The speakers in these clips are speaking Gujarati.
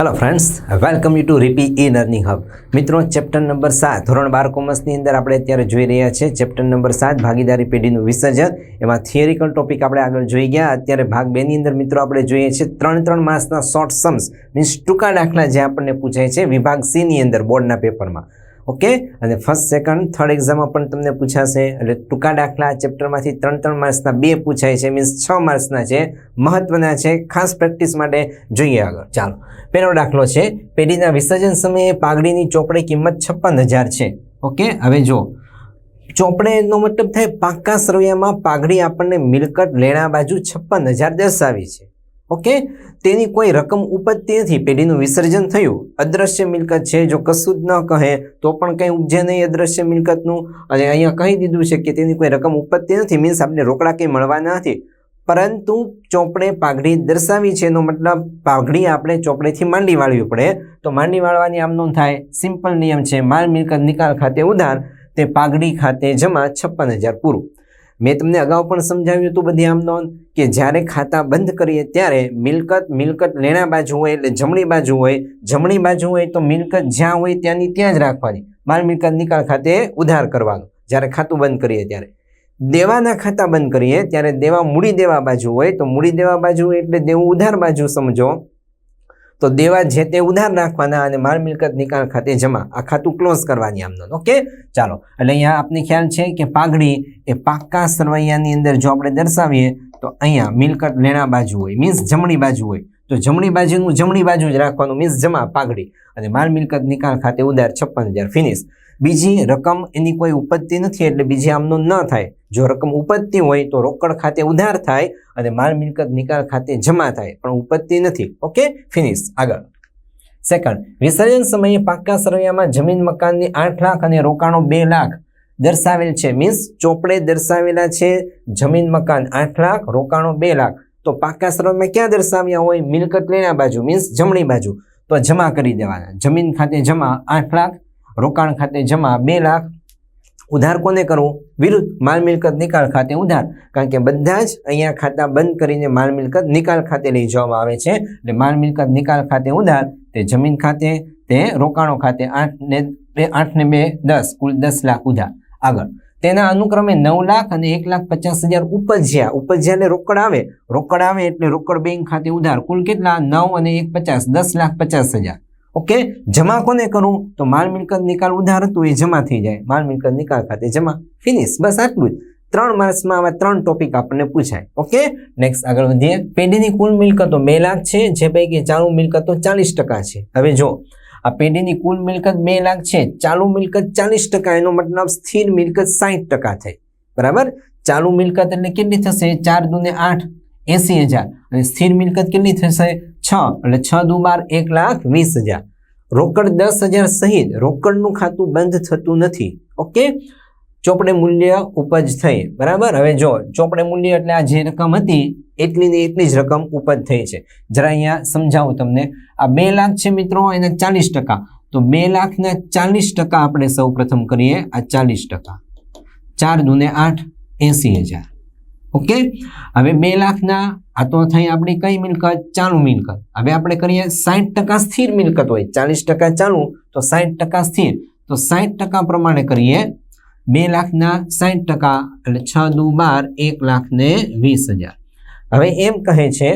Hello friends welcome you to RP E learning hub મિત્રો ચેપ્ટર નંબર સાત, ધોરણ બાર કોમર્સની અંદર આપણે અત્યારે જોઈ રહ્યા છીએ. ચેપ્ટર નંબર સાત, ભાગીદારી પેઢીનું વિસર્જન. એમાં થિયરિકલ ટોપિક આપણે આગળ જોઈ ગયા. અત્યારે ભાગ બેની અંદર મિત્રો આપણે જોઈએ છીએ ત્રણ ત્રણ માસના શોર્ટ સમ્સ મીન્સ ટૂંકા દાખલા જે આપણને પૂછાય છે વિભાગ સીની અંદર બોર્ડના પેપરમાં ઓકે? અને ફર્સ્ટ સેકન્ડ થર્ડ એક્ઝામમાં પણ તમને પૂછાશે. એટલે ટૂંકા દાખલા ચેપ્ટરમાંથી ત્રણ ત્રણ માર્ક્સના બે પૂછાય છે મીન્સ છ માર્ક્સના છે, મહત્વના છે, ખાસ પ્રેક્ટિસ માટે જોઈએ આગળ. ચાલો. પહેલો દાખલો છે, પેઢીના વિસર્જન સમયે પાઘડીની ચોપડે કિંમત છપ્પન હજાર છે. ઓકે? હવે જો ચોપડેનો મતલબ થાય પાકા સરવૈયામાં પાઘડી આપણને મિલકત લેણા બાજુ છપ્પન હજાર દર્શાવી છે. ઓકે? તેની કોઈ રકમ ઉપજતી નથી. પેઢીનું વિસર્જન થયું. અદ્રશ્ય મિલકત છે જો કશું જ ન કહે, તો પણ કંઈ ઉપજે નહીં અદ્રશ્ય મિલકતનું. અને અહીંયા કહી દીધું છે કે તેની કોઈ રકમ ઉપજતી નથી મીન્સ આપણે રોકડા કંઈ મળવાના નથી. પરંતુ ચોપડે પાઘડી દર્શાવી છે. એનો મતલબ પાઘડી આપણે ચોપડેથી માંડી વાળવી પડે. તો માંડી વાળવાની આમ નોંધ થાય. સિમ્પલ નિયમ છે. માલ મિલકત નિકાલ ખાતે ઉધાર, તે પાઘડી ખાતે જમા છપ્પન હજાર પૂરું. મેં તમને અગાઉ પણ સમજાવ્યું હતું બધી આમ નોંધ. કે જ્યારે ખાતા બંધ કરીએ ત્યારે મિલકત મિલકત લેણા બાજુ હોય એટલે જમણી બાજુ હોય, જમણી બાજુ હોય તો મિલકત જ્યાં હોય ત્યાંની ત્યાં જ રાખવાની. માલ મિલકત નિકાલ ખાતે ઉધાર કરવાનો, જ્યારે ખાતું બંધ કરીએ ત્યારે. દેવાના ખાતા બંધ કરીએ ત્યારે દેવા મૂડી દેવા બાજુ હોય તો મૂડી દેવા બાજુ એટલે દેવું ઉધાર બાજુ સમજો. તો દેવા જે તે ઉધાર રાખવાના અને માલ મિલકત નિકાલ ખાતે જમા આ ખાતું ક્લોઝ કરવાની આમનો ઓકે ચાલો, એટલે અહીંયા આપને ખ્યાલ છે કે પાઘડી એ પાક્કા સરવૈયાની અંદર જો આપણે દર્શાવીએ તો અહીંયા મિલકત લેણા બાજુ હોય મીન્સ જમણી બાજુ હોય. તો જમણી બાજુનું જમણી બાજુ જ રાખવાનું મીન્સ જમા પાઘડી અને માલ મિલકત નિકાલ ખાતે ઉધાર છપ્પન હજાર ફિનિશ બીજી રકમ એની કોઈ ઉપજતી નથી એટલે બીજી આમનો ન થાય. જો રકમ ઉપજતી હોય તો રોકડ ખાતે ઉધાર થાય અને માલ મિલકત નિકાલ ખાતે જમા થાય, પણ ઉપજતી નથી. ઓકે? ફિનિશ. આગળ. સેકન્ડ વિસર્જન સમયે પાક્કા સરવૈયામાં જમીન મકાનની આઠ લાખ અને રોકાણો બે લાખ દર્શાવેલ છે. મીન્સ ચોપડે દર્શાવેલા છે જમીન મકાન આઠ લાખ, રોકાણો બે લાખ. તો પાક્કા સરવૈયામાં ક્યાં દર્શાવ્યા હોય? મિલકત લેણા બાજુ. મીન્સ જમણી બાજુ. તો જમા કરી દેવાના. જમીન ખાતે જમા આઠ લાખ રોકાણ ખાતે જમા બે લાખ ઉધાર કોને કરવું? વિરુદ્ધ માલ મિલકત નિકાલ ખાતે ઉધાર. કારણ કે બધા જ અહીંયા ખાતા બંધ કરીને માલ મિલકત નિકાલ ખાતે લઈ જવામાં આવે છે. એટલે માલ મિલકત નિકાલ ખાતે ઉધાર, તે જમીન ખાતે, તે રોકાણો ખાતે આઠ ને બે આઠ ને બે, દસ, કુલ દસ લાખ ઉધાર. આગળ. તેના અનુક્રમે નવ લાખ અને એક લાખ પચાસ હજાર ઉપજ્યા. ઉપજ્યાને રોકડ આવે. રોકડ આવે એટલે રોકડ બેંક ખાતે ઉધાર. કુલ કેટલા? નવ અને એક પચાસ. દસ લાખ પચાસ હજાર. ઓકે? જમા કોને કરું? તો માલ મિલકત નિકાલ ઉધાર હતું, એ જમા થઈ જાય. માલ મિલકત નિકાલ ખાતે જમા ફિનિશ બસ આટલું જ. ત્રણ માર્ક્સમાં આવા ત્રણ ટોપિક આપણને પૂછાય. ઓકે? નેક્સ્ટ આગળ વધીએ. પેઢીની કુલ મિલકતો બે લાખ છે, જે પૈકી ચાલુ મિલકતો ચાલીસ ટકા છે. હવે જો આ પેઢીની કુલ મિલકત બે લાખ છે, ચાલુ મિલકત ચાલીસ ટકા. એનો મતલબ સ્થિર મિલકત સાહીઠ ટકા થઈ. બરાબર? ચાલુ મિલકત એટલે કેટલી થશે? ચાર દુને આઠ. એસી હજાર. અને સ્થિર મિલકત કેટલી થશે? છ. એટલે છ દુ બાર એક લાખ વીસ હજાર. રોકડ દસ હજાર સહિત રોકડનું ખાતું બંધ થતું નથી. ઓકે? ચોપડે મૂલ્ય ઉપજ થઈ. બરાબર? હવે જો, ચોપડે મૂલ્ય એટલે આ જે રકમ હતી, એટલી ને એટલી જ રકમ ઉપજ થઈ છે. જરા અહીંયા સમજાવું તમને. આ બે લાખ છે મિત્રો, એના ચાલીસ ટકા. તો બે લાખના ચાલીસ ટકા આપણે સૌ કરીએ. આ ચાલીસ ટકા. ચાર દુને આઠ એસી હજાર. ઓકે? હવે બે લાખના, આ તો થઈ આપણી કઈ મિલકત? ચાલુ મિલકત. હવે આપણે કરીએ સાઠ ટકા સ્થિર મિલકત હોય. ચાલીસ ટકા ચાલુ, તો સાઠ ટકા સ્થિર. તો સાઠ ટકા પ્રમાણે કરીએ બે લાખના સાઠ ટકા, એટલે છ દુ બાર, એક લાખ ને વીસ હજાર. હવે એમ કહે છે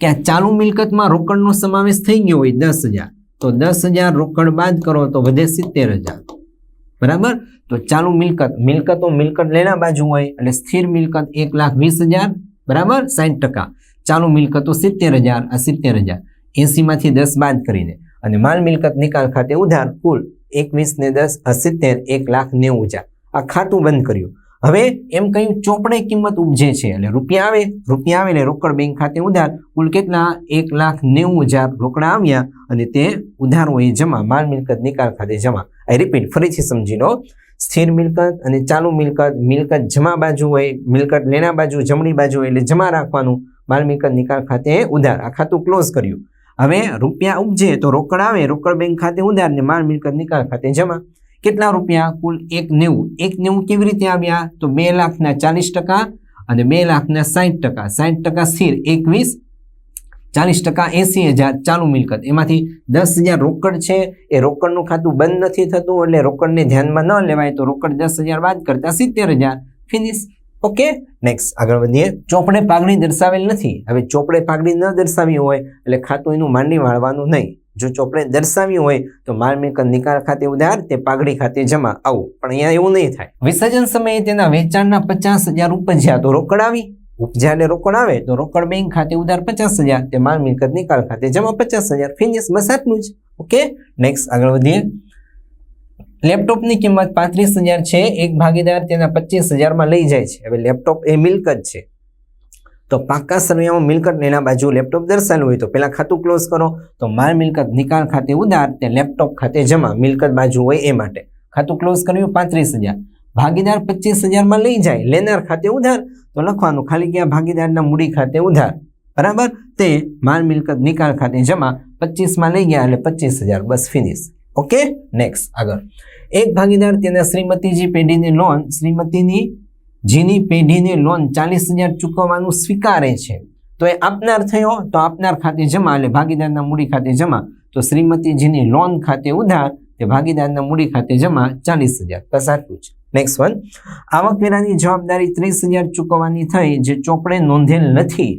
કે આ ચાલુ મિલકતમાં રોકડનો સમાવેશ થઈ ગયો હોય દસ હજાર. તો દસ હજાર રોકડ બાદ કરો તો વધે સિત્તેર હજાર. બરાબર? તો ચાલુ મિલકત, મિલકતો મિલકત લેના બાજુ હોય એટલે સ્થિર મિલકત એક લાખ વીસ હજાર, બરાબર? સાઠ ટકા. ચાલુ મિલકતો સિત્તેર હજાર, આ સિત્તેર હજાર. એંસીમાંથી દસ બાદ કરીને. અને માલ મિલકત નિકાલ ખાતે ઉધાર કુલ એકવીસ ને દસ સિત્તેર, એક લાખ નેવું હજાર. આ ખાતું બંધ કર્યું. હવે એમ કહ્યું ચોપડે કિંમત ઉપજે છે? એટલે રૂપિયા આવે રૂપિયા આવે એટલે રોકડ બેંક ખાતે ઉધાર કુલ કેટલા? એક લાખ નેવું હજાર રોકડા આવ્યા અને તે ઉધાર હોય જમા, માલ મિલકત નિકાલ ખાતે જમા. રિપીટ ફરીથી સમજી લો. સ્થિર મિલકત અને ચાલુ મિલકત મિલકત જમા બાજુ હોય, મિલકત લેણા બાજુ, જમણી બાજુ હોય, એટલે જમા રાખવાનું. માલ મિલકત નિકાલ ખાતે ઉધાર. આ ખાતું ક્લોઝ કર્યું. હવે રૂપિયા ઉપજે તો રોકડ આવે, રોકડ બેંક ખાતે ઉધાર ને માલ મિલકત નિકાલ ખાતે જમા. કેટલા રૂપિયા? કુલ એક નેવું. એક નેવું કેવી રીતે આવ્યા? તો બે લાખના ચાલીસ ટકા અને બે લાખના સાઠ ટકા. સાઠ ટકા સ્થિર. એકવીસ ચાલીસ ટકા એસી હજાર ચાલુ મિલકત. એમાંથી દસ હજાર રોકડ છે, એ રોકડનું ખાતું બંધ નથી થતું એટલે રોકડને ધ્યાનમાં ન લેવાય તો રોકડ દસ હજાર બાદ કરતા સિત્તેર હજાર. ફિનિશ ઓકે નેક્સ્ટ આગળ વધીએ. ચોપડે પાઘડી દર્શાવેલ નથી. હવે ચોપડે પાઘડી ન દર્શાવી હોય એટલે ખાતું એનું માંડી વાળવાનું નહીં. જો ચોપડે દર્શાવ્યું હોય તો માલ મિલકત નિકાલ ખાતે ઉધાર, તે પાઘડી ખાતે જમા આવું. પણ અહીંયા એવું નહીં થાય. વિસર્જન સમયે તેના વેચાણના પચાસ હજાર ઉપજ્યા તો રોકડ આવી. એટલે રોકડ આવે તો રોકડ બેંક ખાતે ઉધાર પચાસ હજાર, તે માલ મિલકત નિકાલ ખાતે જમા પચાસ હજાર. ફિનિશ આટલું જ. ઓકે નેક્સ્ટ આગળ વધીએ. લેપટોપની કિંમત પાંત્રીસ હજાર છે, એક ભાગીદાર તેના પચીસ હજારમાં લઈ જાય છે. હવે લેપટોપ એ મિલકત છે. તો પાકા સરવૈયામાં મિલકત એના બાજુ લેપટોપ દર્શાવેલું હોય તો પહેલાં ખાતું ક્લોઝ કરો. તો માલ મિલકત નિકાલ ખાતે ઉધાર, તે લેપટોપ ખાતે જમા મિલકત બાજુ હોય એ માટે. ખાતું ક્લોઝ કર્યું, પાંત્રીસ હજાર. ભાગીદાર પચીસ હજારમાં લઈ જાય, લેનાર ખાતે ઉધાર, તો લખવાનું ખાલી ગયા ભાગીદારના મૂડી ખાતે ઉધાર. બરાબર? તે માલ મિલકત નિકાલ ખાતે જમા પચીસમાં લઈ ગયા એટલે પચીસ હજાર બસ ફિનિશ ઓકે? નેક્સ્ટ આગળ. એક ભાગીદાર તેના શ્રીમતીજી પેઢીની લોન શ્રીમતીની જીની પેઢીની લોન ચાલીસ હજાર ચૂકવવાનું સ્વીકારે છે. તો એ આપનાર થયો, તો આપનાર ખાતે જમા એટલે ભાગીદારના મૂડી ખાતે જમા. તો શ્રીમતીજીની લોન ખાતે ઉધાર, તે ભાગીદારના મૂડી ખાતે જમા ચાલીસ હજાર. બસ આટલું જ. નેક્સ્ટ વન આવકવેરાની જવાબદારી ત્રીસ હજાર ચૂકવવાની થઈ, જે ચોપડે નોંધેલ નથી.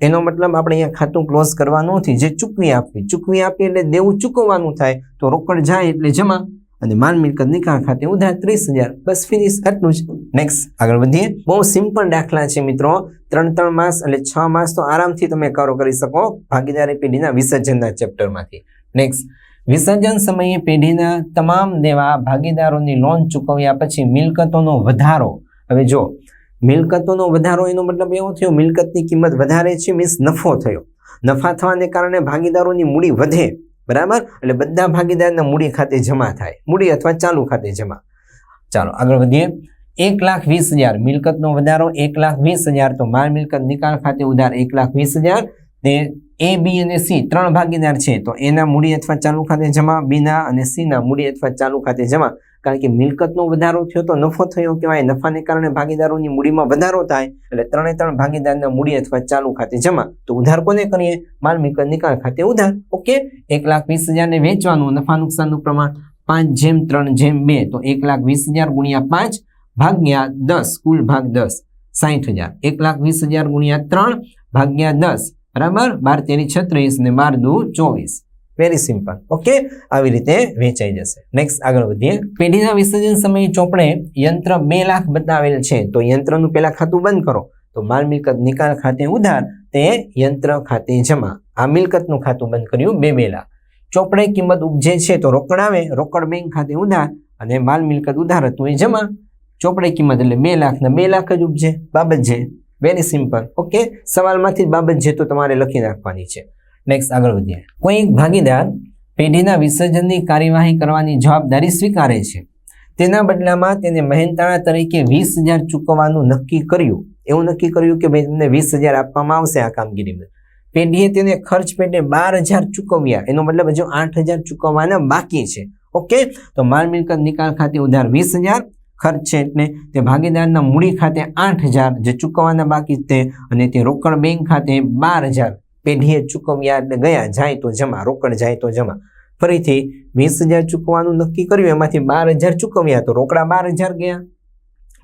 એનો મતલબ આપણે અહીંયા ખાતું ક્લોઝ કરવાનું નથી. જે ચૂકવી આપવી, ચૂકવી આપી એટલે દેવું ચૂકવવાનું થાય, તો રોકડ જાય એટલે જમા. અને માલ મિલકત નિકાલ ખાતે ઉધાર ત્રીસ હજાર, બસ ફિનિશ આટલું જ. નેક્સ્ટ આગળ વધીએ. બહુ સિમ્પલ દાખલા છે મિત્રો. ત્રણ ત્રણ માસ એટલે છ માસ તો આરામથી તમે કરો કરી શકો, ભાગીદારી પેઢીના વિસર્જનના ચેપ્ટરમાંથી નેક્સ્ટ વિસર્જન સમયે પેઢીના તમામ દેવા ભાગીદારોની લોન ચૂકવ્યા પછી મિલકતોનો વધારો. હવે જો, મિલકતોનો વધારો એનો મતલબ એવો થયો, મિલકતની કિંમત વધારે છે, મીન્સ નફો થયો. નફા થવાને કારણે ભાગીદારોની મૂડી વધે, બરાબર? એટલે બધા ભાગીદારના મૂડી ખાતે જમા થાય. મૂડી અથવા ચાલુ ખાતે જમા. ચાલો, આગળ વધીએ. એક લાખ વીસ હજાર, મિલકતનો વધારો એક લાખ વીસ હજાર, તો માલ મિલકત નિકાલ ખાતે ઉધાર એક લાખ વીસ હજાર તે એ બી અને સી ત્રણ ભાગીદાર છે, તો એના મૂડી અથવા ચાલુ ખાતે જમા બીના અને સીના મૂડી અથવા ચાલુ ખાતે જમા. કારણ કે મિલકતનો વધારો થયો તો નફો થયો કહેવાય. નફાને કારણે ભાગીદારોની મૂડીમાં વધારો થાય એટલે ત્રણે ત્રણ ભાગીદારના મૂડી અથવા ચાલુ ખાતે જમા. તો ઉધાર કોને કરીએ? માલ મિલકત નિકાલ ખાતે ઉધાર. ઓકે? એક લાખ વીસ હજારને વેચવાનું. નફા નુકસાનનું પ્રમાણ પાંચ જેમ ત્રણ જેમ બે. તો એક લાખ વીસ હજાર ગુણ્યા પાંચ ભાગ્યા દસ. કુલ ભાગ દસ. સાહીઠ હજાર. એક લાખ વીસ હજાર ગુણ્યા ત્રણ ભાગ્યા દસ. બરાબર? બાર તેરી છત્રીસ ને બાર દુ ચોવીસ. વેરી સિમ્પલ ઓકે આવી રીતે વેચાઈ જશે. નેક્સ્ટ આગળ વધીએ. પેઢીના વિસર્જન સમયે ચોપડે યંત્ર બે લાખ બતાવેલ છે. તો યંત્રનું પહેલાં ખાતું બંધ કરો. તો માલ મિલકત નિકાલ ખાતે ઉધાર, તે યંત્ર ખાતે જમા. આ મિલકતનું ખાતું બંધ કર્યું બે બે લાખ. ચોપડે કિંમત ઉપજે છે તો રોકડ આવે. રોકડ બેંક ખાતે ઉધાર અને માલ મિલકત ઉધાર હતું એ જમા. ચોપડે કિંમત એટલે બે લાખ ને બે લાખ જ ઉપજે. બાબત છે. વેરી સિમ્પલ ઓકે સવાલમાંથી જ બાબત જે તો તમારે લખી નાખવાની છે. નેક્સ્ટ આગળ વધીએ. કોઈ એક ભાગીદાર પેઢીના વિસર્જનની કાર્યવાહી કરવાની જવાબદારી સ્વીકારે છે. તેના બદલામાં તેને મહેનતાણા તરીકે વીસ હજાર ચૂકવવાનું નક્કી કર્યું. એવું નક્કી કર્યું કે ભાઈ તમને વીસ હજાર આપવામાં આવશે આ કામગીરીમાં. પેઢીએ તેને ખર્ચ પેટે બાર હજાર ચૂકવ્યા. એનો મતલબ હજુ આઠ હજાર ચૂકવવાના બાકી છે. ઓકે તો માલ મિલકત નિકાલ ખાતે ઉધાર વીસ હજાર ખર્ચ છે એટલે તે ભાગીદારના મૂડી ખાતે આઠ હજાર જે ચૂકવવાના બાકી તે અને તે રોકડ બેંક ખાતે બાર હજાર પેઢીએ ચૂકવ્યા ગયા જાય તો જમા, રોકડ જાય તો જમા. ફરીથી વીસ હજાર ચૂકવવાનું નક્કી કર્યું, એમાંથી બાર હજાર ચૂકવ્યા તો રોકડા બાર હજાર ગયા.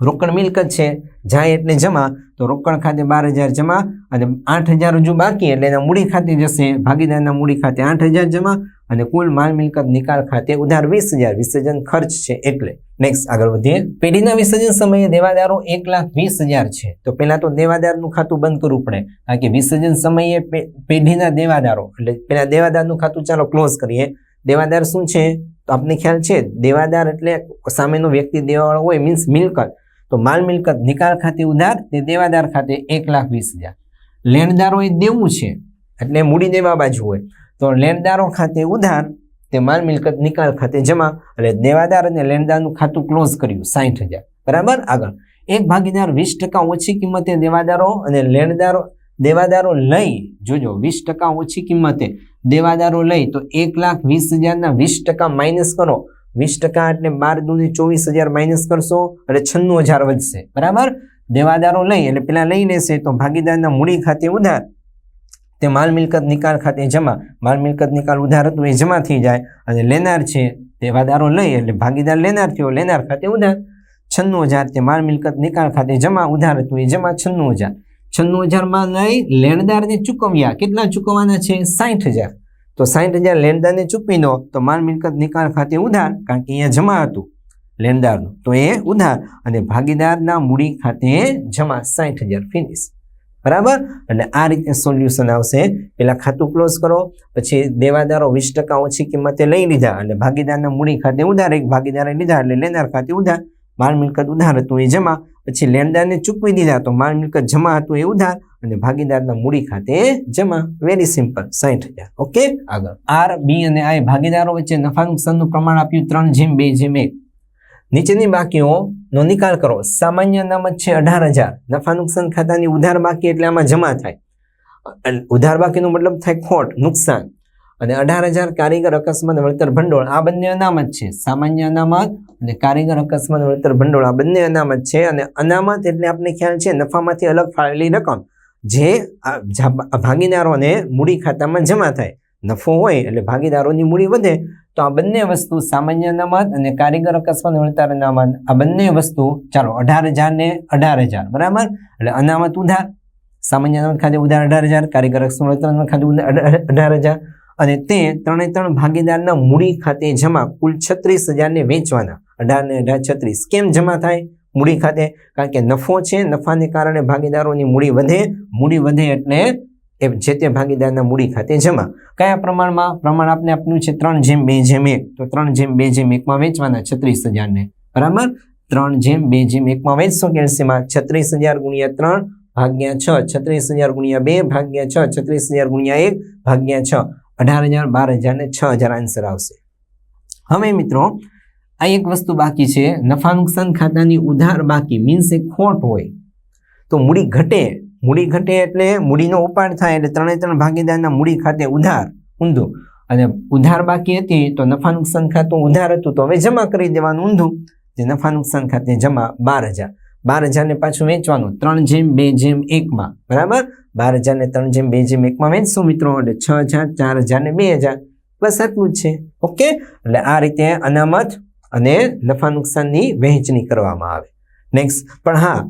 રોકડ મિલકત છે, જાય એટલે જમા, તો રોકડ ખાતે બાર હજાર જમા અને આઠ હજાર હજુ બાકી એટલે એના મૂડી ખાતે જશે, ભાગીદારના મૂડી ખાતે આઠ હજાર જમા અને કુલ માલ મિલકત નિકાલ ખાતે ઉધાર વીસ હજાર વિસર્જન ખર્ચ છે એટલે. નેક્સ્ટ આગળ વધીએ. પેઢીના વિસર્જન સમયે દેવાદારો એક લાખ વીસ હજાર છે. તો પહેલાં તો દેવાદારનું ખાતું બંધ કરવું પડે. કારણ કે વિસર્જન સમયે પેઢીના દેવાદારો, એટલે પહેલાં દેવાદારનું ખાતું ચાલો ક્લોઝ કરીએ. દેવાદાર શું છે? તો આપને ખ્યાલ છે, દેવાદાર એટલે સામેનો વ્યક્તિ દેવાવાળો હોય મીન્સ મિલકત. તો માલ મિલકત, નિકાલ ખાતે ઉધાર, તે દેવાદાર ખાતે એક લાખ વીસ હજાર. લેણદારો એ દેવું છે, એટલે મૂડી દેવા બાજુ હોય. તો લેણદારો ખાતે ઉધાર તે માલ મિલકત નિકાલ ખાતે જમા એટલે દેવાદાર અને લેણદારનું ખાતું ક્લોઝ કર્યું સાઠ હજાર. બરાબર? આગળ. એક ભાગીદાર વીસ ટકા ઓછી કિંમતે દેવાદારો અને લેણદારો, દેવાદારો લઈ, જોજો, વીસ ટકા ઓછી કિંમતે દેવાદારો લઈ, તો એક લાખ વીસ હજારના વીસ ટકા માઇનસ કરો. વીસ ટકા એટલે બાર દૂની ચોવીસ હજાર માઇનસ કરશો એટલે છન્નું હજાર વધશે. બરાબર? દેવાદારો લઈ, એટલે પેલા લઈ લેશે, તો ભાગીદારના મૂડી ખાતે ઉધાર. તે માલ મિલકત નિકાલ ખાતે જમા, માલ મિલકત નિકાલ ઉધાર હતું એ જમા થઈ જાય અને લેનાર છે તે વાદારો લઈ એટલે ભાગીદાર લેનાર થયો, લેનાર ખાતે ઉધાર. છન્નું હજાર તે માલ મિલકત નિકાલ ખાતે જમા, ઉધાર હતું એ જમા છન્નું હજાર. છન્નું હજારમાં લઈ લેણદારને ચૂકવ્યા. કેટલા ચૂકવવાના છે? સાઠ હજાર. તો સાઠ હજાર લેણદારને ચૂકવી દો તો માલ મિલકત નિકાલ ખાતે ઉધાર, કારણ કે અહીંયા જમા હતું લેણદારનું. તો એ ઉધાર અને ભાગીદારના મૂડી ખાતે જમા સાઠ હજાર ફિનિશ બરાબર? એટલે આ રીતે સોલ્યુશન આવશે. પહેલાં ખાતું ક્લોઝ કરો, પછી દેવાદારો વીસ ટકા ઓછી કિંમતે લઈ લીધા એટલે ભાગીદારના મૂડી ખાતે ઉધાર, એક ભાગીદારે લીધા એટલે લેનાર ખાતે ઉધાર. માલ મિલકત ઉધાર હતું એ જમા. પછી લેણદારને ચૂકવી દીધા તો માલ મિલકત જમા હતું એ ઉધાર અને ભાગીદારના મૂડી ખાતે જમા. વેરી સિમ્પલ સાઠ હજાર. ઓકે આગળ. આર બી અને આઈ ભાગીદારો વચ્ચે નફા નુકસાનનું પ્રમાણ આપ્યું ત્રણ જેમ, બે જેમ, એક. નીચેની બાકીઓનો નિકાલ કરો. સામાન્ય અનામત છે અઢાર હજાર. નફા નુકસાન ખાતાની ઉધાર બાકી એટલે આમાં જમા થાય. ઉધાર બાકીનો મતલબ થાય ખોટ, નુકસાન. અને અઢાર હજાર કારીગર અકસ્માત, વળતર ભંડોળ, આ બંને અનામત છે. સામાન્ય અનામત અને કારીગર અકસ્માત, વળતર ભંડોળ, આ બંને અનામત છે. અને અનામત એટલે આપણે ખ્યાલ છે નફામાંથી અલગ ફાળેલી રકમ જે, ભાગીદારોને મૂડી ખાતામાં જમા થાય. નફો હોય એટલે ભાગીદારોની મૂડી વધે તો આ બંને વસ્તુ સામાન્ય અનામત અને કારીગર અકસ્માત વળતર અનામત, આ બંને વસ્તુ ચાલો અઢાર હજાર ને અઢાર હજાર, બરાબર? એટલે અનામત ઉધાર, સામાન્ય અનામત ખાતે ઉધાર અઢાર હજાર, કારીગર અકસ્માત વળતર ખાતે અઢાર હજાર અને તે ત્રણે ત્રણ ભાગીદારના મૂડી ખાતે જમા કુલ છત્રીસ હજારને વેચવાના. અઢાર ને અઢાર, છત્રીસ. કેમ જમા થાય? મૂડી ખાતે? કારણ કે નફો છે, નફાને કારણે ભાગીદારોની મૂડી વધે મૂડી વધે એટલે એ જે તે ભાગીદારના મૂડી ખાતે જમા. કયા પ્રમાણમાં? પ્રમાણ આપને આપ્યું છે ત્રણ જેમ બે જેમ એક. તો ત્રણ જેમ બે જેમ એકમાં વેચવાના છત્રીસ હજારને. બરાબર? ત્રણ જેમ બે જેમ એકમાં વેચશો કેલ્સીમાં. છત્રીસ હજાર ગુણ્યા ત્રણ ભાગ્યા છ. છત્રીસ હજાર ગુણ્યા બે ભાગ્યા છ. છત્રીસ હજાર ગુણ્યા એક ભાગ્યા છ. અઢાર હજાર બાર હજાર ને છ હજાર આન્સર આવશે. હવે મિત્રો, આ એક વસ્તુ બાકી છે. નફા નુકસાન ખાતાની ઉધાર બાકી મીન્સ એ ખોટ હોય. તો મૂડી ઘટે મૂડી ઘટે એટલે મૂડીનો ઉપાડ થાય એટલે ત્રણે ત્રણ ભાગીદારના મૂડી ખાતે ઉધાર, ઊંધું. અને ઉધાર બાકી હતી તો નફા નુકસાન ખાતું ઉધાર હતું તો હવે જમા કરી દેવાનું ઊંધું. જે નફા નુકસાન ખાતે જમા બાર હજાર. બાર હજારને પાછું વેચવાનું. ત્રણ જેમ, બે જેમ, એકમાં. બરાબર? બાર હજારને ત્રણ જેમ, બે જેમ, એકમાં વેચશું મિત્રો. એટલે છ હજાર, ચાર હજાર ને બે હજાર. બસ આટલું જ છે. ઓકે એટલે આ રીતે અનામત અને નફા નુકસાનની વહેંચણી કરવામાં આવે. નેક્સ્ટ પણ હા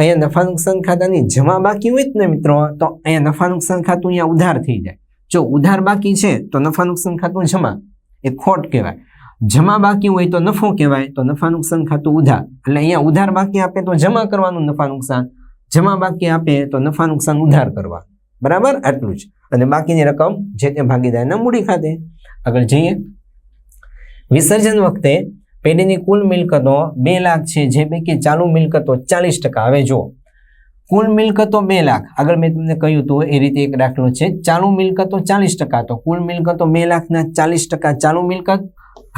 અહીંયા નફા નુકસાન ખાતાની જમા બાકી હોય ને મિત્રો, તો અહીંયા નફા નુકસાન ખાતું અહીંયા ઉધાર થઈ જાય. જો ઉધાર બાકી છે, તો નફા નુકસાન ખાતું જમા, એ ખોટ કહેવાય. જમા બાકી હોય તો નફો કહેવાય, તો નફા નુકસાન ખાતું ઉધાર. એટલે અહીંયા ઉધાર બાકી આપે તો જમા કરવાનું નફા નુકસાન, જમા બાકી આપે તો નફા નુકસાન ઉધાર કરવા. બરાબર? આટલું જ. અને બાકીની રકમ જે તે ભાગીદારના મૂડી ખાતે. આગળ જઈએ. વિસર્જન વખતે પેઢીની કુલ મિલકતો બે લાખ છે, જે પૈકી ચાલુ મિલકતો ચાલીસ ટકા. હવે જો કુલ મિલકતો બે લાખ. આગળ મેં તમને કહ્યું હતું એ રીતે એક દાખલો છે. ચાલુ મિલકતો ચાલીસ ટકા તો કુલ મિલકતો બે લાખના ચાલીસ ટકા ચાલુ મિલકત?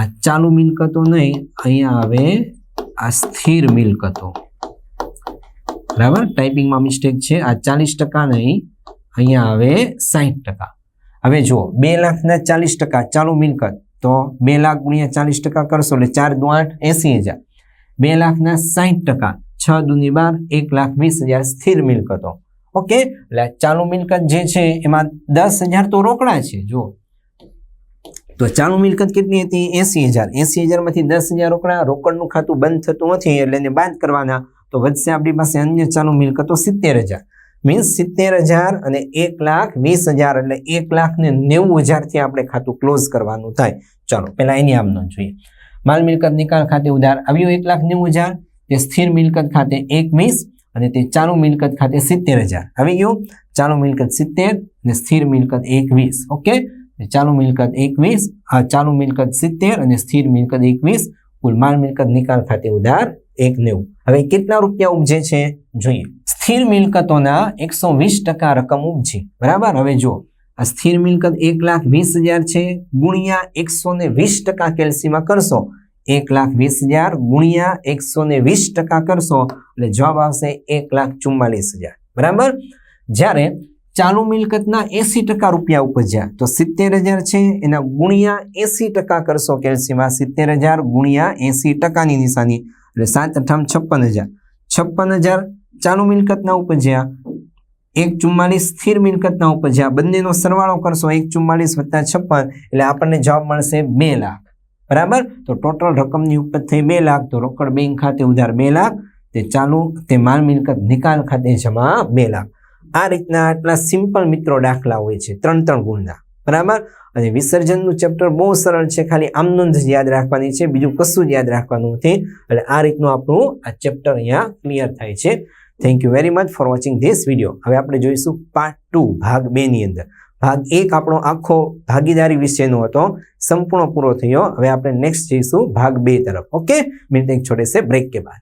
આ ચાલુ મિલકતો નહીં, અહીંયા આવે આ સ્થિર મિલકતો. બરાબર? ટાઈપિંગમાં મિસ્ટેક છે. આ ચાલીસ ટકા નહીં, અહીંયા આવે સાહીઠ ટકા. હવે જુઓ. બે લાખના ચાલીસ ટકા ચાલુ મિલકત. તો બે લાખ ગુણ્યા ચાલીસ ટકા કરશો એટલે ચાર દુ આઠ એસી હજાર. બે લાખના સાહીઠ ટકા. છ દુની બાર, એક લાખ વીસ હજાર સ્થિર મિલકતો. ઓકે? એટલે ચાલુ મિલકત જે છે, એમાં દસ હજાર તો રોકડા છે, જુઓ. તો ચાલુ મિલકત કેટલી હતી? એસી હજાર. એસી હજારમાંથી દસ હજાર રોકડા, રોકડનું ખાતું બંધ થતું નથી, એટલે એને બાદ કરવાના. તો વધશે આપણી પાસે અન્ય ચાલુ મિલકતો સિત્તેર હજાર. મીન્સ સિત્તેર હજાર અને એક લાખ વીસ હજાર એટલે એક લાખ ને નેવું હજારથી આપણે ખાતું ક્લોઝ કરવાનું થાય. ચાલો, પહેલાં એની આમ જોઈએ. માલ મિલકત નિકાલ ખાતે ઉધાર આવ્યું એક લાખ નેવું હજાર, તે સ્થિર મિલકત ખાતે એક વીસ અને તે ચાલુ મિલકત ખાતે સિત્તેર હજાર. આવી ગયું? ચાલુ મિલકત સિત્તેર અને સ્થિર મિલકત એક વીસ. ઓકે? ચાલુ મિલકત એકવીસ આ ચાલુ મિલકત સિત્તેર અને સ્થિર મિલકત એકવીસ કુલ માલ મિલકત નિકાલ ખાતે ઉધાર એક નેવું. હવે કેટલા રૂપિયા ઉપજે છે? જોઈએ. સ્થિર મિલકતોના એકસો વીસ ટકા રકમ ઉપજે. બરાબર? હવે જો આ સ્થિર મિલકત એક લાખ વીસ હજાર છે, ગુણ્યા એકસો ને વીસ ટકા કેલ્સીમાં કરશો. એક લાખ વીસ હજાર ગુણ્યા એકસો ને વીસ ટકા કરશો, એટલે જવાબ આવશે એક લાખ ચુમ્માલીસ હજાર. બરાબર? જ્યારે ચાલુ મિલકતના એસી ટકા રૂપિયા ઉપજ્યા, તો સિત્તેર હજાર છે, એના ગુણ્યા એસી ટકા કરશો કેલ્સીમાં. સિત્તેર હજાર ગુણ્યા એસી ટકાની નિશાની, એટલે સાત અઠામ છપ્પન હજાર. છપ્પન હજાર ચાલુ મિલકતના ઉપજ્યા, એક ચુમ્માલીસ સ્થિર મિલકતના ઉપજ્યા. બંનેનો સરવાળો કરશો એક ચુમ્માલીસ વત્તા છપ્પન, એટલે આપણને જવાબ મળશે બે લાખ. બરાબર? તો ટોટલ રકમની ઉપજ થઈ બે લાખ, તો રોકડ બેંક ખાતે ઉધાર બે લાખ, તે ચાલુ, તે માલ મિલકત નિકાલ ખાતે જમા બે લાખ. આ રીતના આટલા સિમ્પલ મિત્રો દાખલા હોય છે, ત્રણ ત્રણ ગુણના. બરાબર? અને વિસર્જનનું ચેપ્ટર બહુ સરળ છે, ખાલી આમનોંધ જ યાદ રાખવાની છે, બીજું કશું જ યાદ રાખવાનું નથી. એટલે આ રીતનું આપણું આ ચેપ્ટર અહીંયા ક્લિયર થાય છે. Thank you very much for watching this video હવે આપણે જોઈશું પાર્ટ ટુ ભાગ બે ની અંદર. ભાગ એક આપણો આખો ભાગીદારી વિશેનો હતો, સંપૂર્ણ પૂરો થયો. હવે આપણે નેક્સ્ટ જઈશું ભાગ બે તરફ. ઓકે મિનિટ એક છોડે છે બ્રેક કે બાદ.